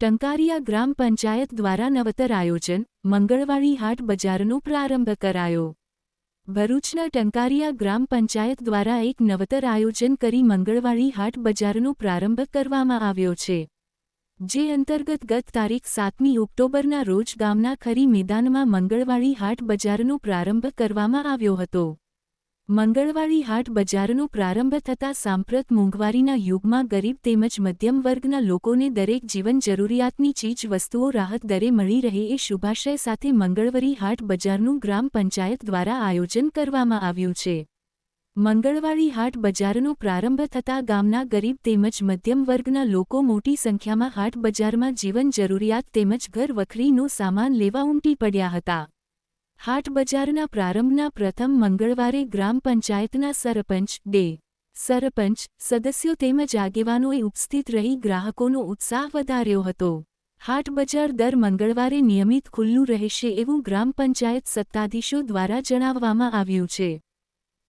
ટંકારિયા ગ્રામ પંચાયત દ્વારા નવતર આયોજન મંગળવાળી હાટ બજારનો પ્રારંભ કરાયો. ભરૂચના ટંકારિયા ગ્રામ પંચાયત દ્વારા એક નવતર આયોજન કરી મંગળવાળી હાટ બજારનો પ્રારંભ કરવામાં આવ્યો છે. જે અંતર્ગત ગત તારીખ સાતમી ઓક્ટોબરના રોજ ગામના ખરી મેદાનમાં મંગળવાળી હાટ બજારનો પ્રારંભ કરવામાં આવ્યો હતો. મંગળવાડી હાટ બજારનો પ્રારંભ થતાં સાંપ્રત મોંઘવારીના યુગમાં ગરીબ તેમજ મધ્યમ વર્ગના લોકોને દરેક જીવન જરૂરિયાતની ચીજ વસ્તુઓ રાહત દરે મળી રહે એ શુભાશય સાથે મંગળવરી હાટ બજારનું ગ્રામ પંચાયત દ્વારા આયોજન કરવામાં આવ્યું છે. મંગળવારી હાટ બજારનો પ્રારંભ થતાં ગામના ગરીબ તેમજ મધ્યમ વર્ગના લોકો મોટી સંખ્યામાં હાટ બજારમાં જીવન જરૂરિયાત તેમજ ઘર વખરીનો સામાન લેવા ઉમટી પડ્યા હતા. હાટ બજારના પ્રારંભના પ્રથમ મંગળવારે ગ્રામ પંચાયતના સરપંચ, ડે. સરપંચ, સદસ્યો તેમજ આગેવાનોએ ઉપસ્થિત રહી ગ્રાહકોનો ઉત્સાહ વધાર્યો હતો. હાટ બજાર દર મંગળવારે નિયમિત ખુલ્લું રહેશે એવું ગ્રામ પંચાયત સત્તાધીશો દ્વારા જણાવવામાં આવ્યું છે.